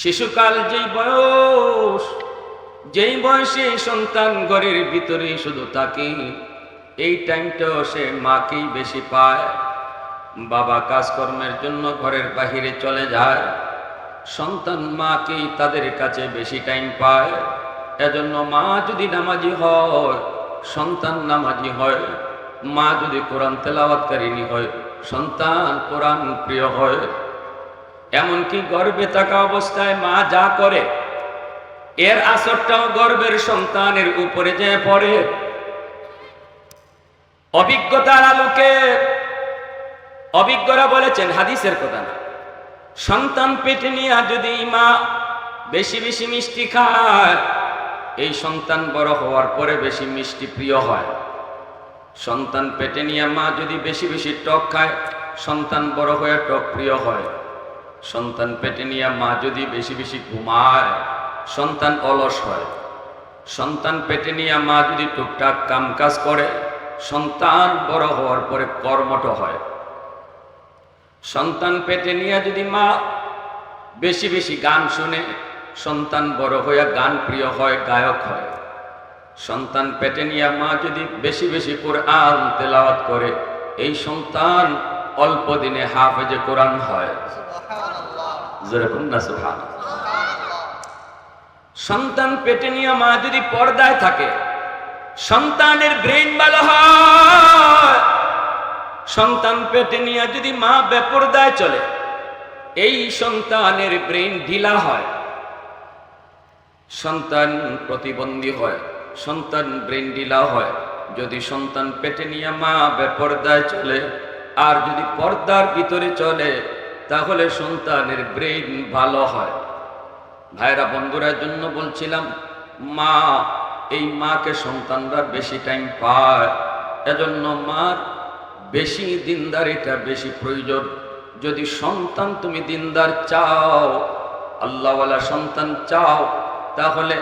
শিশুকাল যেই বয়স, যেই বয়সে সন্তান ঘরের ভিতরে শুধু থাকে, এই টাইমটাও সে মাকেই বেশি পায়। বাবা কাজকর্মের জন্য ঘরের বাহিরে চলে যায়। সন্তান মাকেই তাদের কাছে বেশি টাইম পায়। এজন্য মা যদি নামাজি হয়, সন্তান নামাজি হয়, মা যদি কোরআন তেলাওয়াতকারিনী হয়, সন্তান কোরআন প্রিয় হয় এমনকি গর্বে থাকা অবস্থায় মা যা করে, এর আসরটাও গর্বের সন্তানের উপরে যে পড়ে। অভিজ্ঞতার আলোকে অভিজ্ঞরা বলেছেন, হাদিসের কথা না। সন্তান পেটে নিয়ে যদি মা বেশি বেশি মিষ্টি খায়, এই সন্তান বড় হওয়ার পরে বেশি মিষ্টি প্রিয় হয়। সন্তান পেটে নিয়ে মা যদি বেশি বেশি টক খায়, সন্তান বড় হয়ে টক প্রিয় হয়। সন্তান পেটে নিয়ে মা যদি বেশি বেশি ঘুমায়, সন্তান অলস হয়। সন্তান পেটে নিয়ে মা যদি টুকটাক কাম কাজ করে, সন্তান বড় হওয়ার পরে কর্মঠ হয়। সন্তান পেটে নিয়ে যদি মা বেশি বেশি গান শুনে, সন্তান বড় হইয়া গান প্রিয় হয়, গায়ক হয়। সন্তান পেটে নিয়ে মা যদি বেশি বেশি কোরআন তেলাওয়াত করে, এই সন্তান অল্প দিনে হাফেজে কোরআন হয়। না সন্তান পেটে নিয়ে মা যদি পর্দায় থাকে, সন্তানের ব্রেন ভালো হয়, সন্তান পেটে নিয়ে যদি মা বেপরদায় চলে, এই সন্তানের ব্রেন ঢিলা হয়, সন্তান প্রতিবন্ধী হয়, সন্তান ব্রেন ঢিলা হয়, যদি সন্তান পেটে নিয়ে মা বেপরদায় চলে, আর যদি পর্দার ভিতরে চলে তাহলে সন্তানের ব্রেন ভালো হয়। ভাইরা বন্ধুরার জন্য বলছিলাম, মা, এই মাকে সন্তানরা বেশি টাইম পায়। এজন্য মার বেশি দিনদারিটা বেশি প্রয়োজন। যদি সন্তান তুমি দিনদার চাও, আল্লাহওয়ালা সন্তান চাও, তাহলে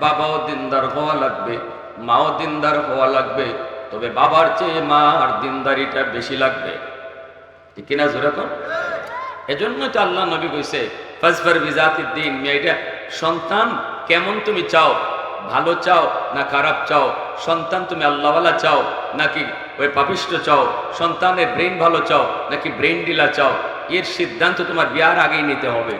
বাবাও দিনদার হওয়া লাগবে, মাও দিনদার হওয়া লাগবে। তবে বাবার চেয়ে মার দিনদারিটা বেশি লাগবে। ঠিক কিনা জোরে কর? এজন্য তো আল্লাহ নবী কইছে, ফাজফার বিজাতির দিন মেয়েটা সন্তান কেমন তুমি চাও? ভালো চাও না খারাপ চাও? সন্তান তুমি আল্লাহওয়ালা চাও নাকি ওই পাপিষ্ট চাও? সন্তানের ব্রেন ভালো চাও নাকি ব্রেন ডিলা চাও? এর সিদ্ধান্ত তোমার বিয়ার আগেই নিতে হবে।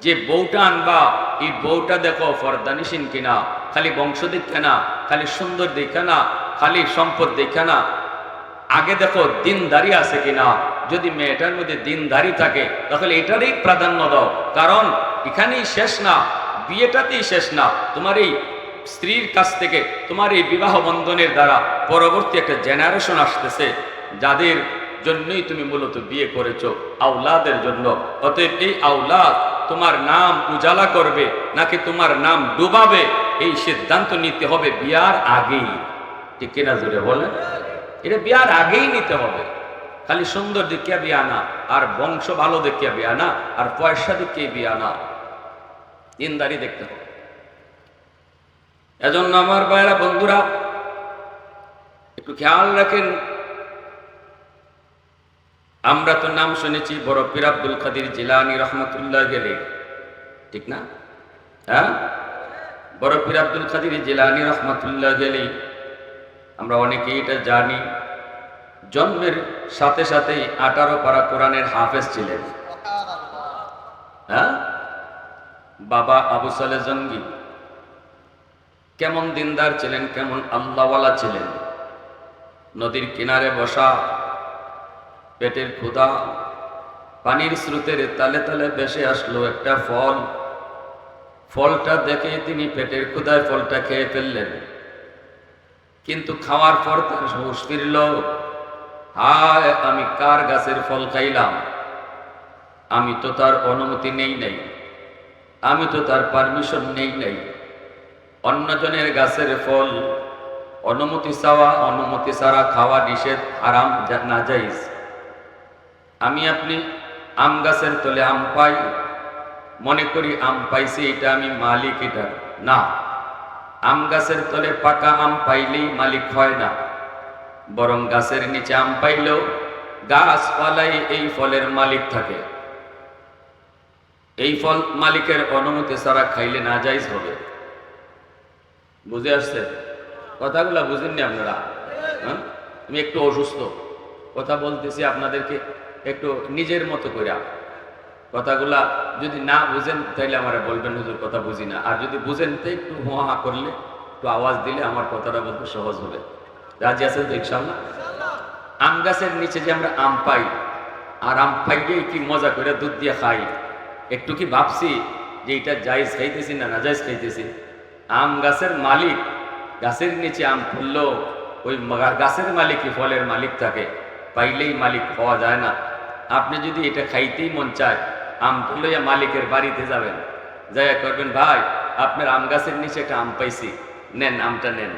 যে বউটা আনবা, এই বউটা দেখো ফরদানিসিন কিনা, খালি বংশ দেখে না, খালি সুন্দর দেখে না, খালি সম্পদ দেখে না আগে দেখো দিনদারি আছে কিনা? যদি মেয়েটার মধ্যে দিনদারি থাকে, তাহলে এটারই প্রাধান্য দাও। কারণ এখানেই শেষ না, বিয়েটাতেই শেষ না। তোমার এই স্ত্রীর কাছ থেকে, তোমার এই বিবাহ বন্ধনের দ্বারা পরবর্তী একটা জেনারেশন আসতেছে, যাদের জন্যই তুমি মূলত বিয়ে করেছ আউলাদের জন্য। অতএব এই আউলাদ তোমার নাম উজালা করবে, নাকি তোমার নাম ডুবাবে? এই সিদ্ধান্ত নিতে হবে বিয়ার আগেই। ঠিক কিনা জুড়ে বলেন? এটা বিয়ার আগেই নিতে হবে। খালি সুন্দর দেখিয়া বিয়া না, আর বংশ ভালো দেখিয়া বিয়া না, আর পয়সা দেখিয়ে বিয়া না। দিনদারি দেখতে হবে। এজন্য আমার বাইরা বন্ধুরা, একটু খেয়াল রাখেন। আমরা তো নাম শুনেছি, বড় পীর আব্দুল কাদির জিলানি রহমতুল্লাহ গেলে ঠিক না? হ্যাঁ? বড় পীর আব্দুল কাদির জিলানি রহমতুল্লাহ গেলে আমরা অনেকেই এটা জানি। জন্মের সাথে সাথেই আঠারো পারা কোরআনের হাফেজ ছিলেন। হ্যাঁ? বাবা আবু সালে জঙ্গি। কেমন দিনদার ছিলেন, কেমন আল্লাহওয়ালা ছিলেন। নদীর কিনারে বসা, পেটের ক্ষুধা, পানির স্রোতের তালে তালে ভেসে আসলো একটা ফল। ফলটা দেখে তিনি পেটের ক্ষুধায় ফলটা খেয়ে ফেললেন। কিন্তু খাওয়ার পর তার হুশ ফিরল, হায়, আমি কার গাছের ফল খাইলাম? আমি তো তার অনুমতি নেই নাই। আমি তো তার পারমিশন নেই নাই। অন্যজনের গাছের ফল, অনুমতি চাওয়া, অনুমতি ছাড়া খাওয়া নিষেধ আরাম না যাইজ আমি আপনি আম গাছের তলে আম পাই, মনে করি আম পাইছি, এটা আমি মালিক, এটা না। আম গাছের তলে পাকা আম পাইলেই মালিক হয় না। বরং গাছের নিচে আম পাইলেও গাছপালাই এই ফলের মালিক থাকে। এই ফল মালিকের অনুমতি ছাড়া খাইলে না যাইজ হবে। বুঝে আসছে? কথাগুলো বুঝেননি আপনারা? হ্যাঁ? আমি একটু অসুস্থ। কথা বলতেছি আপনাদেরকে একটু নিজের মতো করে কথাগুলা যদি না বুঝেন তাহলে আমার বলবেন, হুজুর, কথা বুঝি না। আর যদি বুঝেন তো একটু হুয়া হা করলে, একটু আওয়াজ দিলে আমার কথাটা বলতে সহজ হবে। রাজি আছেন তো ইনশাল্লাহ আম গাছের নিচে যে আমরা আম পাই, আর আম পাইয়েই কি মজা করে দুধ দিয়ে খাই? একটু কি ভাবছি যে এটা জাইজ খাইতেছি না না জাইজ খাইতেছি? আম গাছের মালিক, গাছের নিচে আম ফুললো, ওই গাছের মালিকই ফলের মালিক থাকে, পাইলেই মালিক পাওয়া যায় না। আপনি যদি এটা খাইতেই মন চায় আম লইয়া মালিকের বাড়িতে যাবেন। যাইয়া করবেন ভাই, আপনার আম গাছের নিচে একটা আম পাইছি। নেন, আমটা নেন।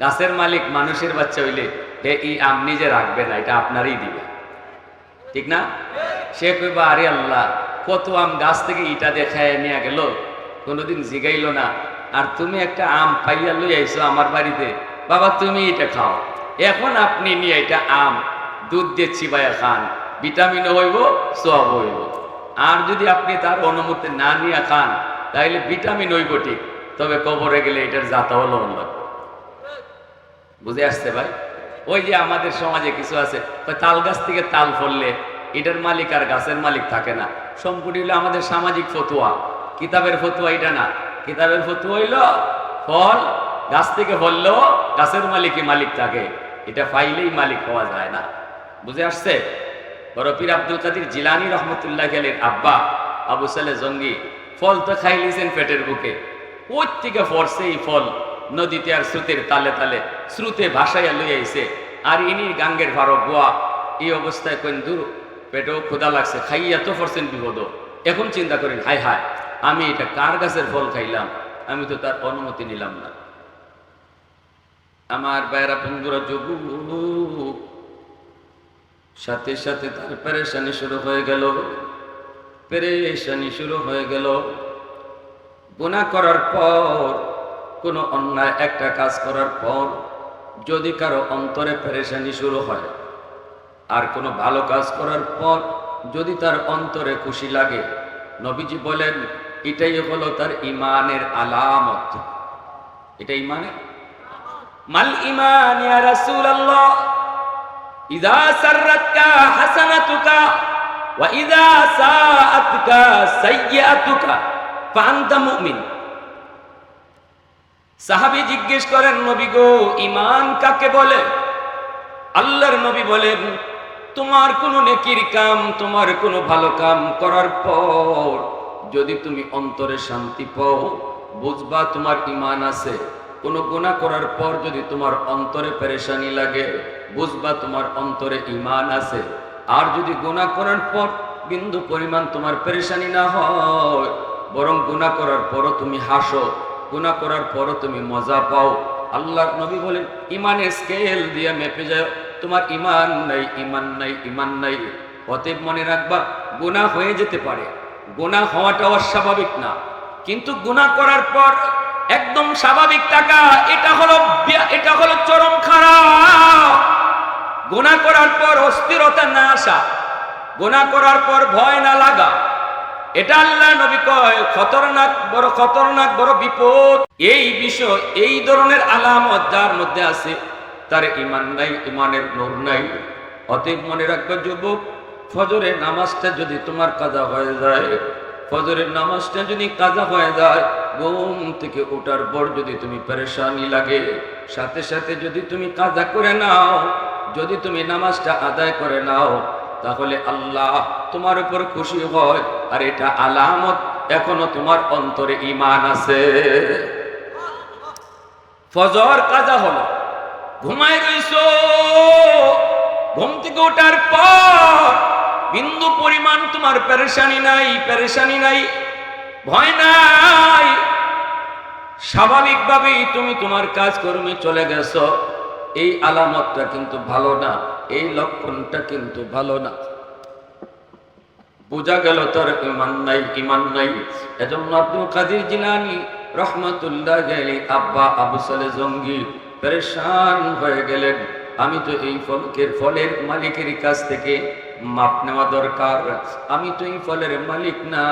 গাছের মালিক মানুষের বাচ্চা হইলে, হে এই আম নিজে রাখবে না, এটা আপনারই দিবে। ঠিক না? সে কইবা, আরে আল্লাহ, কত আম গাছ থেকে ইটা দেখায় নিয়ে গেল, কোনোদিন জিগাইলো না। আর তুমি একটা আম পাইয়া লই আইছো আমার বাড়িতে, বাবা, তুমি এটা খাও। এখন আপনি নিয়ে এটা আম, দুধ দিয়ে চিবাইয়া খান। ভিটামিনও হইব সব হইব। আর যদি আপনি তার অনুমতি না নিয়ে খান তাহলে ভিটামিন হইব ঠিক, তবে কবরে গেলে এটার জাতাও লবণ লাগবে বুঝে আসছে ভাই? ওই যে আমাদের সমাজে কিছু আছে তাল গাছ থেকে তাল ফললে এটার মালিক আর গাছের মালিক থাকে না। সম্পূর্ণ হইল আমাদের সামাজিক ফতুয়া। কিতাবের ফতুয়া এটা না। কিতাবের ফতুয়া হইল ফল, গাছ থেকে ফললেও গাছের মালিকই মালিক থাকে। এটা পাইলেই মালিক হওয়া যায় না। বুঝে আসছে? বড় পীর আব্দুল কাদির জিলানি রহমতুল্লাহ গেলের আব্বা আবু সালে জঙ্গি, ফল তো খাই লিছেন পেটের বুকে। ওর থেকে ফরছে এই ফল, নদীতে আর স্রোতের তালে তালে, স্রোতে ভাসাইয়া লই আইছে। আর ইনি গাঙ্গের ভারত গোয়া, এই অবস্থায় কোন দূর, পেটেও ক্ষুদা লাগছে, খাইয়া তো ফরছেন বিপদ। এখন চিন্তা করেন, হায় হায়, আমি এটা কার গাছের ফল খাইলাম? আমি তো তার অনুমতি নিলাম না। আমার বাইরা বন্ধুরা, যুবক সাথে সাথে তার পেরেশানি শুরু হয়ে গেল। পেরেশানি শুরু হয়ে গেল। গুনাহ করার পর, কোনো অন্যায় একটা কাজ করার পর, যদি কারও অন্তরে পেরেশানি শুরু হয়, আর কোনো ভালো কাজ করার পর যদি তার অন্তরে খুশি লাগে, নবীজি বলেন, এটাই হলো তার ইমানের আলামত। এটা ইমানের মাল ইমান ইয়া রাসূলুল্লাহ। ইযা সাররাতকা হাসানাতুকা ওয়া ইযা সাআতকা সাইয়্যাতুকা ফাআনতা মুমিন। সাহাবী জিজ্ঞেস করেন, নবী গো, ঈমান কাকে বলে? আল্লাহর নবী বলেন, তোমার কোনো নেকির কাম, তোমার কোনো ভালো কাম করার পর যদি তুমি অন্তরে শান্তি পাও, বুঝবা তোমার ঈমান আছে। কোনো গুনাহ করার পর যদি তোমার অন্তরে পেরেশানি লাগে বুঝবা তোমার অন্তরে ঈমান আছে। আর যদি গুনাহ করার পর বিন্দু পরিমাণ তোমার পেরেশানি না হয়, বরং গুনাহ করার পরও তুমি হাসো, গুনাহ করার পরও তুমি মজা পাও। আল্লাহর নবী বলেন, ইমানের স্কেল দিয়ে মেপে যায় তোমার ইমান নাই ইমান নাই ইমান নাই। অতএব মনে রাখবা, গুনাহ হয়ে যেতে পারে। গুনাহ হওয়াটা অস্বাভাবিক না। কিন্তু গুনাহ করার পর একদম স্বাভাবিক টাকা এটা হলো এটা হলো চরম খারাপ। গুনাহ করার পর অস্থিরতা না আসা, গোনা করার পর ভয় না লাগা, এটা আল্লাহ নবী কয়, খতরনাক, বড় খতরনাক, বড় বিপদ। এই বিষয়, এই ধরনের আলামত যার মধ্যে আছে, তার ইমান নাই ইমানের নূর নাই। অতএব মনে রাখবে যুবক, ফজরের নামাজটা যদি তোমার কাজা হয়ে যায়, ফজরের নামাজটা যদি কাজা হয়ে যায়, ঘুম থেকে ওঠার পর যদি তুমি পরেশানি লাগে, সাথে সাথে যদি তুমি কাজা করে নাও যদি তুমি নামাজটা আদায় করে নাও, তাহলে আল্লাহ তোমার উপর খুশি হয়। আর এটা আলামত, এখনও তোমার অন্তরে ইমান আছে। ফজর কাজা হলো, ঘুমায় রইছো ঘুম থেকে ওঠার পর বিন্দু পরিমাণ তোমার পেরেশানি নাই পেরেশানি নাই, ভয় নাই। স্বাভাবিকভাবেই তুমি তোমার কাজকর্মে চলে গেছো। এই আলামতটা কিন্তু ভালো না, এই লক্ষণটা কিন্তু ভালো না। বোঝা গেল তোর ইমান নাই ইমান নাই। এজন্য আব্দুল কাদির জিলানি রহমতুল্লাহ গেলি আব্বা আবু সালে জঙ্গি পেরেশান হয়ে গেলেন। আমি তো এই ফলকের ফলের মালিকের কাছ থেকে মাপ নেওয়া দরকার। আমি তো এই ফলের মালিক না,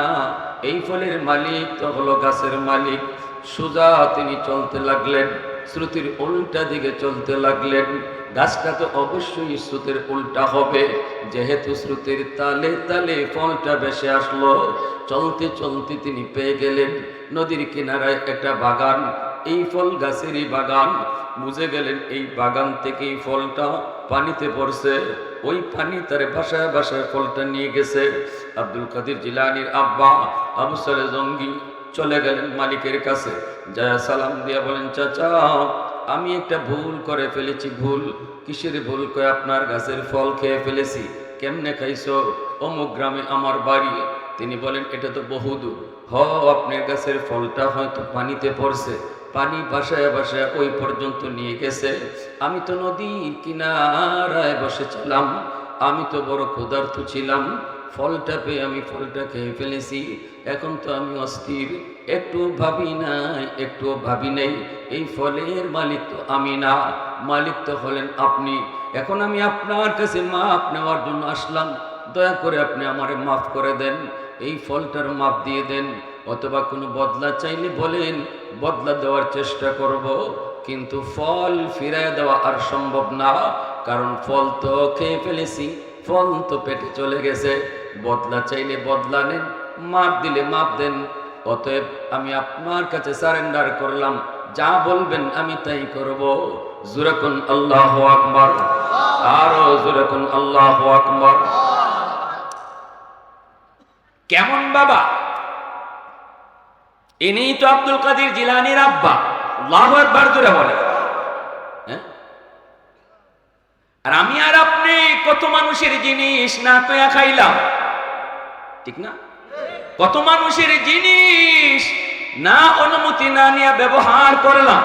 এই ফলের মালিক তো হলো গাছের মালিক। সুজা তিনি চলতে লাগলেন। শ্রুতির উল্টা দিকে চলতে লাগলেন। গাছটা তো অবশ্যই শ্রুতির উল্টা হবে। যেহেতু শ্রুতির তালে তালে ফলটা বেশি আসলো, চলতে চলতে তিনি পেয়ে গেলেন নদীর কিনারায় একটা বাগান। এই ফল গাছেরই বাগান। বুঝে গেলেন এই বাগান থেকে এই ফলটা পানিতে পড়ছে। ওই পানি তার বাসায় বাসায় ফলটা নিয়ে গেছে। আব্দুল কাদির জিলানির আব্বা, আবু সালে জঙ্গি চলে গেলেন মালিকের কাছে। জয়া সালাম দিয়া বলেন, চাচা, আমি একটা ভুল করে ফেলেছি, ভুল। কিসের ভুল করে আপনার গাছের ফল খেয়ে ফেলেছি। কেমনে খাইছো? অমুক গ্রামে আমার বাড়ি। তিনি বলেন, এটা তো বহুদূর। হ, আপনার গাছের ফলটা হয়তো পানিতে পড়ছে। পানি বাসায় বাসায় ওই পর্যন্ত নিয়ে গেছে। আমি তো নদীর কিনারায় বসেছিলাম আমি তো বড় ক্ষুধার্ত ছিলাম। ফলটা পেয়ে আমি ফলটা খেয়ে ফেলেছি। এখন তো আমি অস্থির। একটু ভাবি নাই একটু ভাবি নেই। এই ফলের মালিক তো আমি না। মালিক তো হলেন আপনি। এখন আমি আপনার কাছে মাপ নেওয়ার জন্য আসলাম। দয়া করে আপনি আমারে মাফ করে দেন। এই ফলটার মাপ দিয়ে দেন। অথবা কোনো বদলা চাইলে বলেন, বদলা দেওয়ার চেষ্টা করব। কিন্তু ফল ফিরায় দেওয়া আর সম্ভব না। কারণ ফল তো খেয়ে ফেলেছি। ফল তো পেটে চলে গেছে। বদলা চাইলে বদলা নেন, মাপ দিলে মাপ দেন। অতএব আমি আপনার কাছে সারেন্ডার করলাম। যা বলবেন আমি তাই করব। জুরাকুন আল্লাহ আকবর। আরও জুরাকুন আল্লাহ আকবর। কেমন বাবা? ইনি তো আব্দুল কাদির জিলানির আব্বা। আল্লাহ একবার জুড়ে বলে হ্যাঁ আর আমি আর আপনি কত মানুষের জিনিস না কয়া খাইলাম। ঠিক না? কত মানুষের জিনিস না অনুমতি না নিয়ে ব্যবহার করলাম।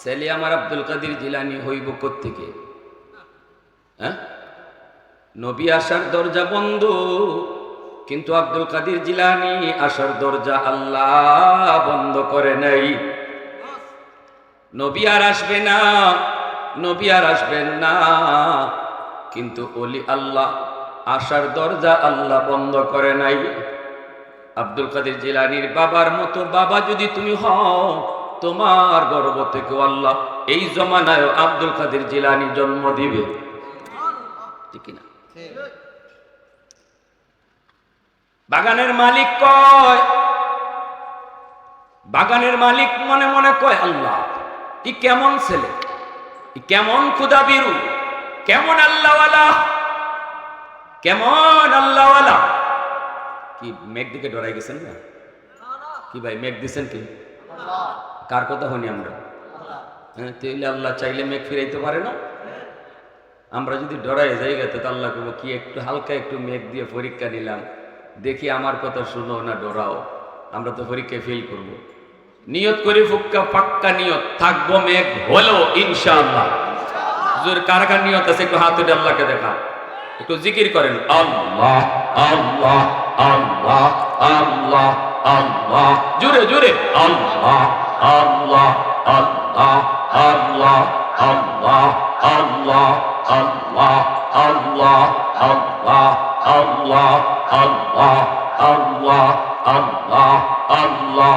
ছেলে আমার আব্দুল কাদির জিলানি হইব থেকে হ্যাঁ? নবী আসার দরজা বন্ধ, কিন্তু আব্দুল কাদির জিলানি আসার দরজা আল্লাহ বন্ধ করে নাই। নবী আর আসবে না। নবী আর আসবেন না। কিন্তু অলি আল্লাহ আসার দরজা আল্লাহ বন্ধ করে নাই। আব্দুল কাদের জিলানির বাবার মতো বাবা যদি তুমি হও, তোমার গর্ব থেকে আল্লাহ এই জমানায় আব্দুল কাদের জিলানি জন্ম দিবে। বাগানের মালিক কয়? বাগানের মালিক মনে মনে কয়, আল্লাহ, কি কেমন ছেলে? কেমন খুদা বিরু? কেমন আল্লাহওয়ালা? কেমন আল্লাহওয়ালা? কি মেঘ দিকে ডরাই গেছেন না? কি ভাই, মেঘ দিছেন কি? কার কথা হইনি আমরা? হ্যাঁ তাইলে আল্লাহ চাইলে মেঘ ফিরাইতে পারে না? আমরা যদি ডরাই যাই গেছে তো আল্লাহ করব কি একটু হালকা একটু মেঘ দিয়ে পরীক্ষা নিলাম। দেখি আমার কথা শুনো না ডরাও। আমরা তো পরীক্ষায় ফেল করব। নিয়ত করে ফুক্কা পাক্কা নিয়ত থাকব মেঘ হলো ইনশাআল্লাহ জোর কার কার নিয়ত আছে একটু হাত উঠে আল্লাহকে দেখা একটু জিকির করেন আল্লাহ আল্লাহ আল্লাহ আল্লাহ আল্লাহ জোরে জোরে আল্লাহ আল্লাহ আল্লাহ আল্লাহ আল্লাহ আল্লাহ আল্লাহ আল্লাহ আল্লাহ আল্লাহ আল্লাহ আল্লাহ আল্লাহ আল্লাহ